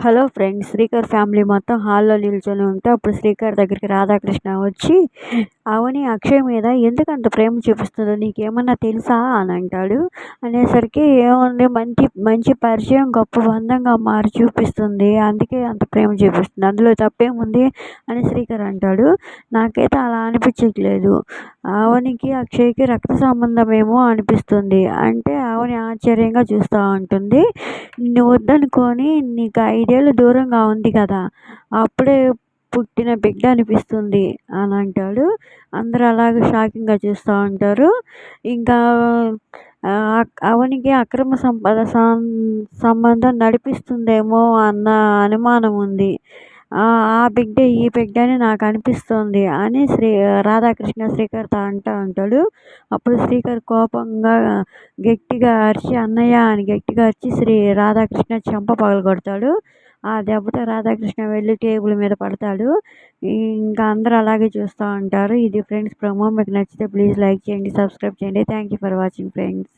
Hello friends Srikar family మొత్తం హాల్లో నిల్చొని ఉంటే అప్పుడు శ్రీకర్ దగ్గరికి రాధాకృష్ణ వచ్చి అవని అక్షయ్ మీద ఎందుకు అంత ప్రేమ చూపిస్తుందో నీకేమన్నా తెలుసా? అని అంటాడు. అనేసరికి ఏముంది మంచి మంచి పరిచయం గొప్ప బంధంగా మారి చూపిస్తుంది. అందుకే అంత ప్రేమ చూపిస్తుంది. అందులో తప్పేముంది? అని శ్రీకర్ అంటాడు. నాకైతే అలా అనిపించట్లేదు. అవనికి అక్షయ్కి రక్త సంబంధం ఏమో అనిపిస్తుంది. అంటే అవని ఆశ్చర్యంగా చూస్తూ ఉంటుంది. నిన్ను వద్దనుకొని నీకు ఐదేళ్ళు దూరంగా ఉంది కదా అప్పుడే పుట్టిన బిడ్డ అనిపిస్తుంది అని అంటాడు. అందరూ అలాగే షాకింగ్గా చూస్తూ ఉంటారు. ఇంకా అవనికి అక్రమ సంపద సంబంధం నడిపిస్తుందేమో అన్న అనుమానం ఉంది. ఆ బిడ్డే ఈ బిడ్డ అని నాకు అనిపిస్తుంది అని శ్రీ రాధాకృష్ణ శ్రీకర్తో అంటూ ఉంటాడు. అప్పుడు శ్రీకర్ కోపంగా గట్టిగా అరిచి అన్నయ్య అని గట్టిగా అరిచి శ్రీ రాధాకృష్ణ చెంప పగలగొడతాడు. ఆ దెబ్బతో రాధాకృష్ణ వెళ్ళి టేబుల్ మీద పడతాడు. ఇంకా అందరూ అలాగే చూస్తూ ఉంటారు. ఇది ఫ్రెండ్స్ ప్రోమో. మీకు నచ్చితే ప్లీజ్ లైక్ చేయండి సబ్స్క్రైబ్ చేయండి. Thank you for watching friends.